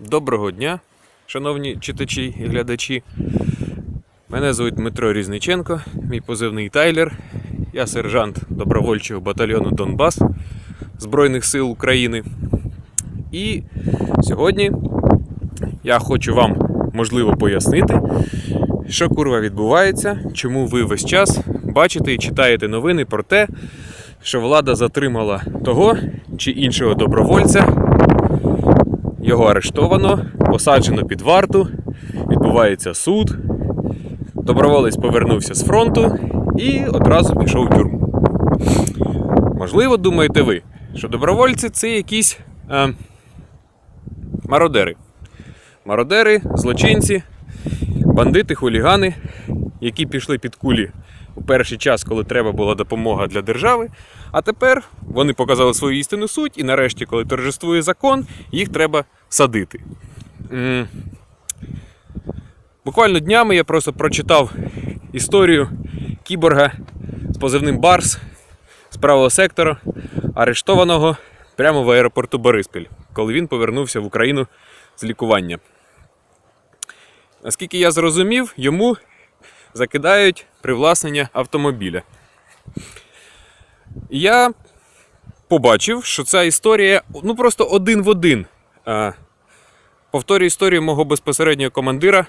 Доброго дня, шановні читачі і глядачі. Мене звуть Дмитро Різниченко, мій позивний Тайлер. Я сержант добровольчого батальйону Донбас Збройних сил України. І сьогодні я хочу вам можливо пояснити, що курва відбувається, чому ви весь час бачите і читаєте новини про те, що влада затримала того чи іншого добровольця його арештовано, посаджено під варту, відбувається суд. Доброволець повернувся з фронту і одразу пішов в тюрму. Можливо, думаєте ви, що добровольці це якісь е, мародери. Мародери, злочинці, бандити, хулігани, які пішли під кулі у перший час, коли треба була допомога для держави. А тепер вони показали свою істинну суть, і нарешті, коли торжествує закон, їх треба садити. Буквально днями я просто прочитав історію кіборга з позивним Барс з правого сектора, арештованого прямо в аеропорту Бориспіль, коли він повернувся в Україну з лікування. Наскільки я зрозумів, йому закидають привласнення автомобіля. Я побачив, що ця історія ну просто один в один а, повторює історію мого безпосереднього командира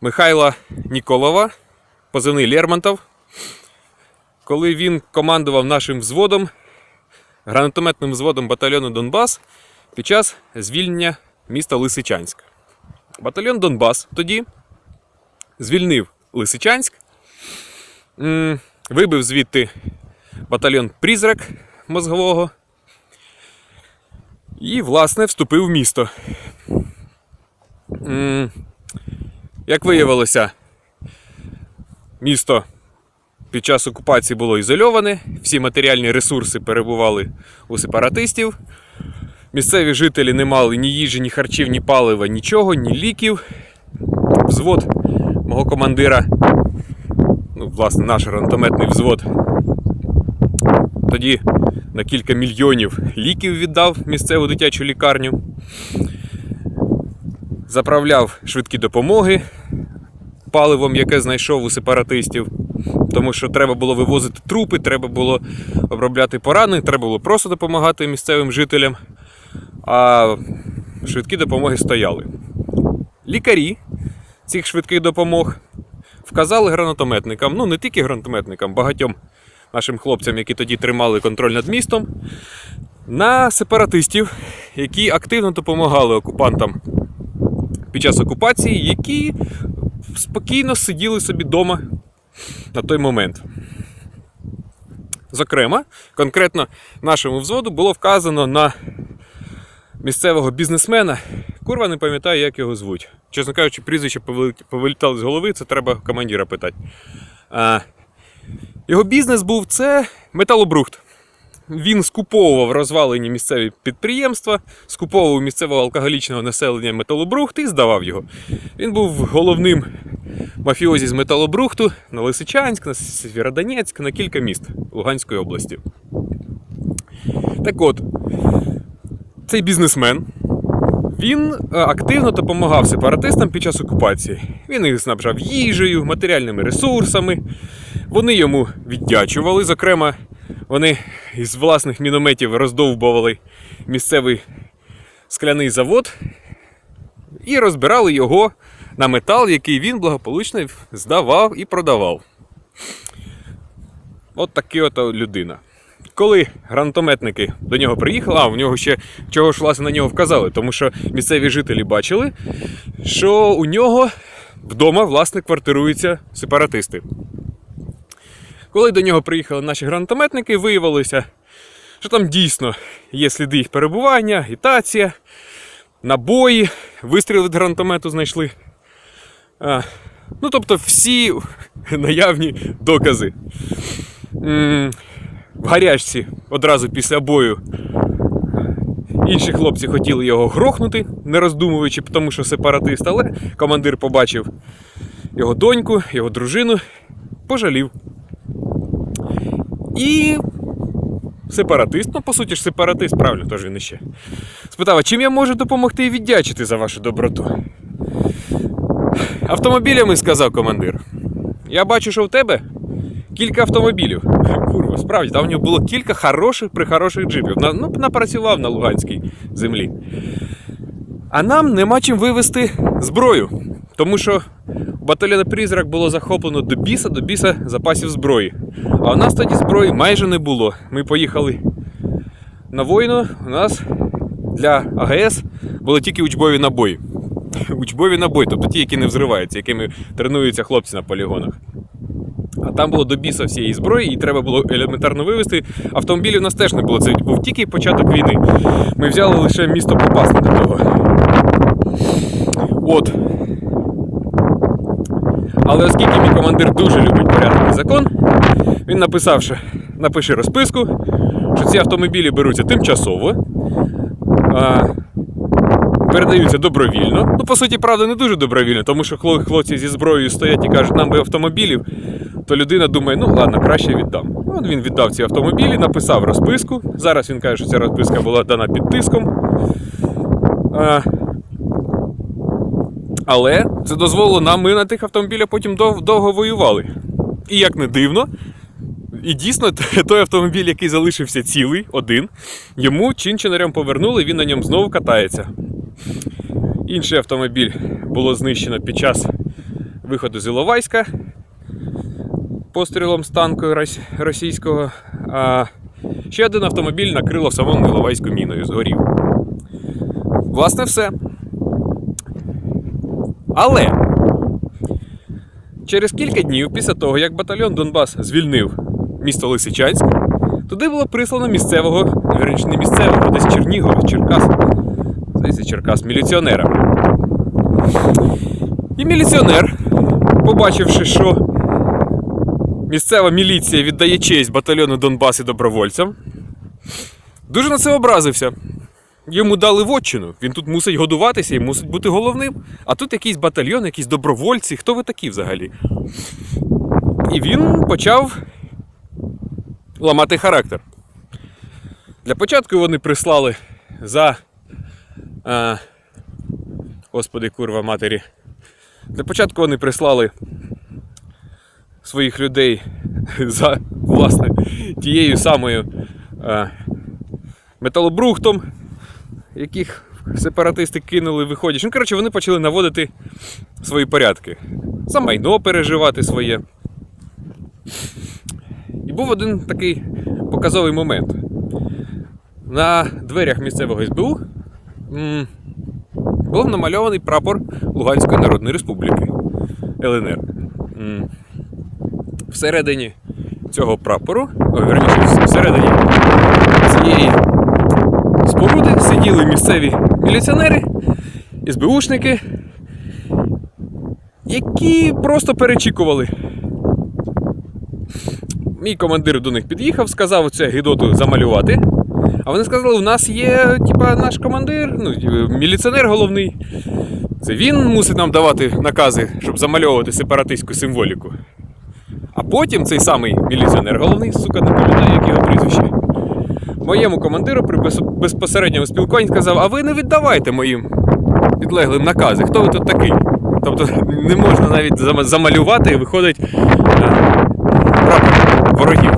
Михайла Ніколова, позивний Лермонтов, коли він командував нашим взводом, гранатометним взводом батальйону Донбас під час звільнення міста Лисичанськ. Батальйон Донбас тоді звільнив Лисичанськ, вибив звідти батальйон Призрак мозгового і, власне, вступив в місто. Як виявилося, місто під час окупації було ізольоване, всі матеріальні ресурси перебували у сепаратистів. Місцеві жителі не мали ні їжі, ні харчів, ні палива, нічого, ні ліків. Взвод мого командира, ну, власне, наш гранатометний взвод, тоді на кілька мільйонів ліків віддав місцеву дитячу лікарню. Заправляв швидкі допомоги паливом, яке знайшов у сепаратистів. Тому що треба було вивозити трупи, треба було обробляти поранених, треба було просто допомагати місцевим жителям. А швидкі допомоги стояли. Лікарі цих швидких допомог вказали гранатометникам, ну не тільки гранатометникам, багатьом нашим хлопцям, які тоді тримали контроль над містом, на сепаратистів, які активно допомагали окупантам під час окупації, які спокійно сиділи собі вдома на той момент. Зокрема, конкретно нашому взводу було вказано на місцевого бізнесмена. Курва не пам'ятаю, як його звуть. Чесно кажучи, прізвище повилітали з голови, це треба командира питати. А, його бізнес був це металобрухт. Він скуповував розвалені місцеві підприємства, скуповував місцевого алкоголічного населення металобрухт і здавав його. Він був головним мафіозі з металобрухту на Лисичанськ, на Сєвєродонецьк, на кілька міст Луганської області. Так от, цей бізнесмен він е, активно допомагав сепаратистам під час окупації. Він їх снабжав їжею, матеріальними ресурсами. Вони йому віддячували. Зокрема, вони із власних мінометів роздовбували місцевий скляний завод і розбирали його на метал, який він благополучно здавав і продавав. От такий от людина. Коли гранатометники до нього приїхали, а в нього ще чого ж власне на нього вказали, тому що місцеві жителі бачили, що у нього вдома власне квартируються сепаратисти. Коли до нього приїхали наші гранатометники, виявилося, що там дійсно є сліди їх перебування, агітація, набої, вистріли від гранатомету знайшли. А, ну, тобто всі наявні докази. В гарячці одразу після бою інші хлопці хотіли його грохнути, не роздумуючи, тому що сепаратист, але командир побачив його доньку, його дружину, пожалів. І сепаратист, ну по суті ж сепаратист, правильно, тож він іще. Спитав, а чим я можу допомогти і віддячити за вашу доброту? Автомобілями, сказав командир. Я бачу, що в тебе кілька автомобілів. Курва, справді, там в нього було кілька хороших прихороших джипів. Ну, напрацював на Луганській землі. А нам нема чим вивезти зброю. Тому що у батальйону Призрак було захоплено до біса, до біса запасів зброї. А у нас тоді зброї майже не було. Ми поїхали на війну, у нас для АГС були тільки учбові набої. Учбові набої, тобто ті, які не взриваються, якими тренуються хлопці на полігонах. А там було до біса всієї зброї, і треба було елементарно вивезти. Автомобілів у нас теж не було. Це був тільки початок війни. Ми взяли лише місто Попасне до того. От. Але оскільки мій командир дуже любить порядок і закон, він написав, що напиши розписку, що ці автомобілі беруться тимчасово, а, передаються добровільно. Ну, по суті, правда, не дуже добровільно, тому що хлопці зі зброєю стоять і кажуть, нам би автомобілів, то людина думає, ну ладно, краще віддам. Ну, він віддав ці автомобілі, написав розписку. Зараз він каже, що ця розписка була дана під тиском. А, але це дозволило нам, ми на тих автомобілях потім дов- довго воювали. І як не дивно, і дійсно, той автомобіль, який залишився цілий, один, йому чинчинарям повернули, він на ньому знову катається. Інший автомобіль було знищено під час виходу з Іловайська пострілом з танку російського. А ще один автомобіль накрило самому Іловайську міною, згорів. Власне, все. Але через кілька днів після того, як батальйон Донбас звільнив місто Лисичанськ, туди було прислано місцевого, вірніше, не місцевого, десь Чернігова, Черкас, здається, Черкас, міліціонера. І міліціонер, побачивши, що місцева міліція віддає честь батальйону Донбас і добровольцям, дуже на це образився. Йому дали вотчину, він тут мусить годуватися і мусить бути головним. А тут якийсь батальйон, якісь добровольці. Хто ви такі взагалі? І він почав ламати характер. Для початку вони прислали за. А, господи, курва матері. Для початку вони прислали своїх людей за власне тією самою а, металобрухтом, яких сепаратисти кинули, виходячи. Ну, коротше, вони почали наводити свої порядки. За майно переживати своє. І був один такий показовий момент. На дверях місцевого СБУ був намальований прапор Луганської Народної Республіки ЛНР. Всередині цього прапору, о, верніше, всередині цієї споруди сиділи місцеві міліціонери, СБУшники, які просто перечікували. Мій командир до них під'їхав, сказав оце гідоту замалювати. А вони сказали, у нас є типа, наш командир, ну, міліціонер головний. Це він мусить нам давати накази, щоб замальовувати сепаратистську символіку. Потім цей самий міліціонер головний, сука, не пам'ятаю, як його прізвище. Моєму командиру при безпосередньому спілкуванні сказав, а ви не віддавайте моїм підлеглим накази. Хто ви тут такий? Тобто не можна навіть замалювати і виходить е, прапор ворогів.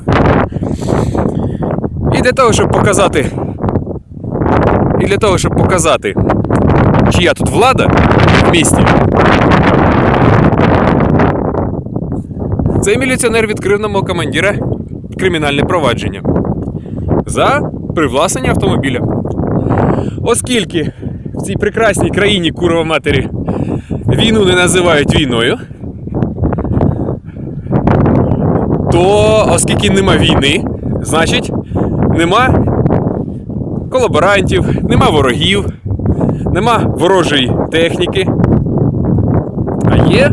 І для того, щоб показати. І для того, щоб показати, чия тут влада в місті. Цей міліціонер відкрив на мого командира кримінальне провадження за привласнення автомобіля. Оскільки в цій прекрасній країні курва матері війну не називають війною, то оскільки нема війни, значить нема колаборантів, нема ворогів, нема ворожої техніки, а є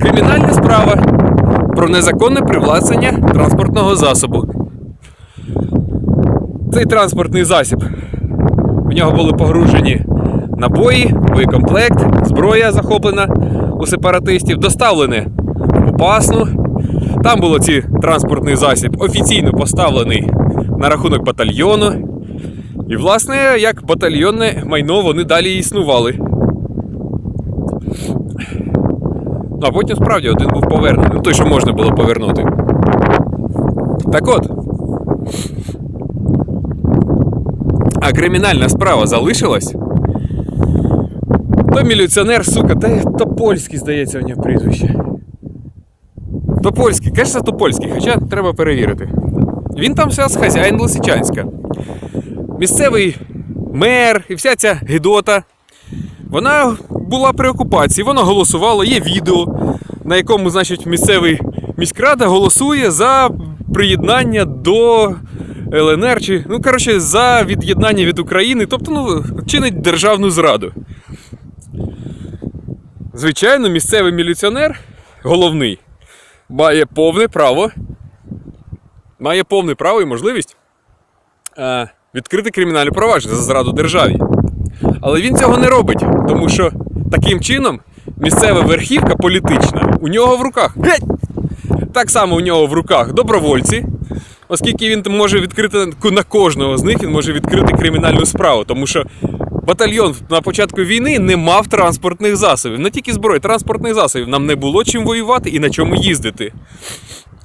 кримінальна справа про незаконне привласнення транспортного засобу. Цей транспортний засіб. В нього були погружені набої, боєкомплект, зброя захоплена у сепаратистів, доставлене в Попасну. Там було цей транспортний засіб офіційно поставлений на рахунок батальйону. І, власне, як батальйонне майно вони далі існували. Ну, а потім справді один був повернений. Той, що можна було повернути. Так от. А кримінальна справа залишилась. То міліціонер, сука, та Топольський, здається, у нього прізвище. Топольський, кажеться, Топольський, хоча треба перевірити. Він там зараз хазяїн Лисичанська. Місцевий мер і вся ця гидота. Вона була при окупації, вона голосувала, є відео, на якому, значить, місцевий міськрада голосує за приєднання до ЛНР, чи, ну, коротше, за від'єднання від України, тобто, ну, чинить державну зраду. Звичайно, місцевий міліціонер, головний, має повне право, має повне право і можливість е, відкрити кримінальне провадження за зраду державі. Але він цього не робить, тому що таким чином місцева верхівка політична у нього в руках. Так само у нього в руках добровольці, оскільки він може відкрити на кожного з них, він може відкрити кримінальну справу, тому що батальйон на початку війни не мав транспортних засобів, не тільки зброї, транспортних засобів. Нам не було чим воювати і на чому їздити.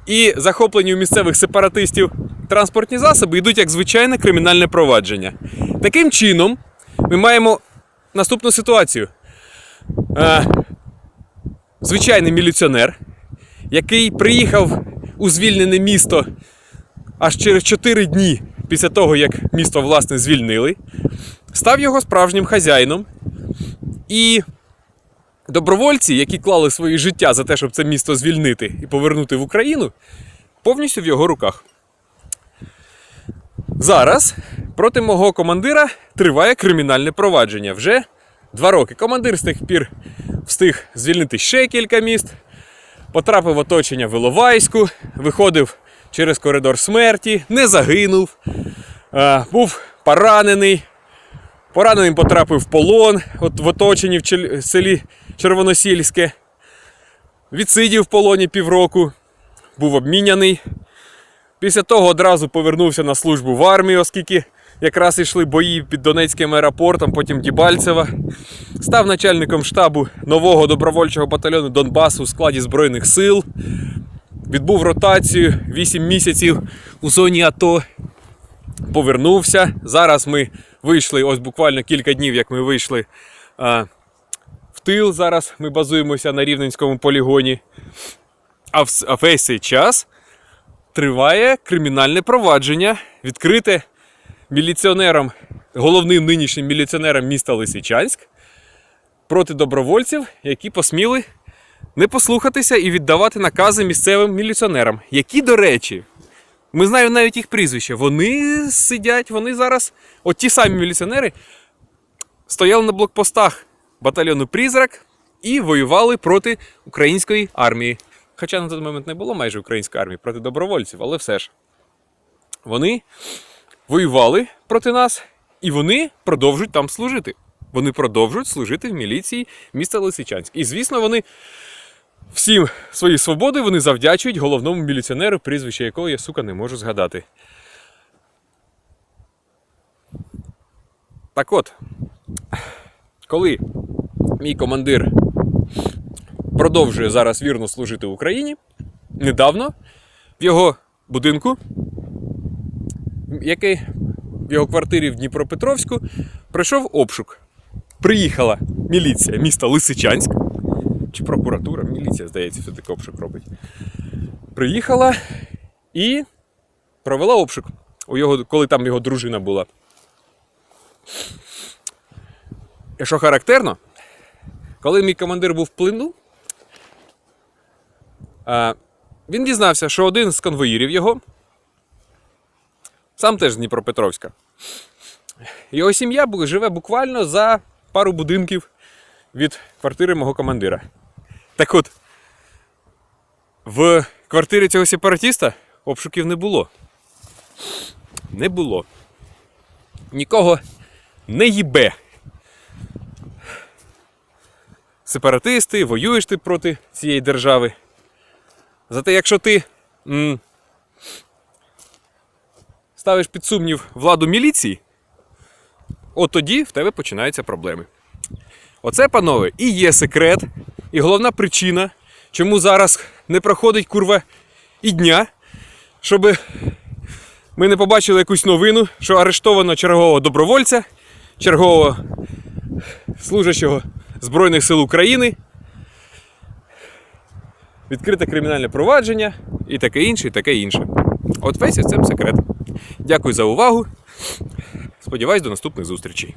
І захоплені у місцевих сепаратистів транспортні засоби йдуть як звичайне кримінальне провадження. Таким чином, ми маємо наступну ситуацію. Е, звичайний міліціонер, який приїхав у звільнене місто аж через 4 дні після того, як місто власне звільнили, став його справжнім хазяїном. І добровольці, які клали своє життя за те, щоб це місто звільнити і повернути в Україну, повністю в його руках. Зараз проти мого командира триває кримінальне провадження. Вже два роки. Командир з тих пір встиг звільнити ще кілька міст, потрапив в оточення в Іловайську, виходив через коридор смерті, не загинув, е, був поранений. Пораненим потрапив в полон, от в оточенні в селі Червоносільське. Відсидів в полоні півроку, був обміняний. Після того одразу повернувся на службу в армію, оскільки якраз йшли бої під Донецьким аеропортом, потім Дібальцева. Став начальником штабу нового добровольчого батальйону Донбасу у складі Збройних сил. Відбув ротацію 8 місяців у зоні АТО. Повернувся. Зараз ми вийшли, ось буквально кілька днів, як ми вийшли а, в тил. Зараз ми базуємося на Рівненському полігоні. А, в, а весь цей час триває кримінальне провадження, відкрите міліціонером, головним нинішнім міліціонером міста Лисичанськ проти добровольців, які посміли не послухатися і віддавати накази місцевим міліціонерам, які, до речі, ми знаємо навіть їх прізвища. Вони сидять, вони зараз, от ті самі міліціонери, стояли на блокпостах батальйону Призрак і воювали проти української армії. Хоча на той момент не було майже української армії проти добровольців, але все ж. Вони воювали проти нас, і вони продовжують там служити. Вони продовжують служити в міліції міста Лисичанськ. І, звісно, вони всім свої свободи вони завдячують головному міліціонеру, прізвище якого я, сука, не можу згадати. Так от, коли мій командир продовжує зараз вірно служити в Україні, недавно в його будинку, який в його квартирі в Дніпропетровську, пройшов обшук. Приїхала міліція міста Лисичанськ, чи прокуратура, міліція, здається, все-таки обшук робить. Приїхала і провела обшук, у його, коли там його дружина була. І що характерно, коли мій командир був в плену, він дізнався, що один з конвоїрів його, сам теж з Дніпропетровська, його сім'я живе буквально за пару будинків від квартири мого командира. Так от, в квартирі цього сепаратіста обшуків не було. Не було. Нікого не їбе. Сепаратисти, воюєш ти проти цієї держави. Зате, якщо ти ставиш під сумнів владу міліції, от тоді в тебе починаються проблеми. Оце, панове, і є секрет, і головна причина, чому зараз не проходить курва і дня, щоб ми не побачили якусь новину, що арештовано чергового добровольця, чергового служащого Збройних сил України, відкрите кримінальне провадження і таке інше, і таке інше. От весь цим секрет. Дякую за увагу. Сподіваюсь, до наступних зустрічей.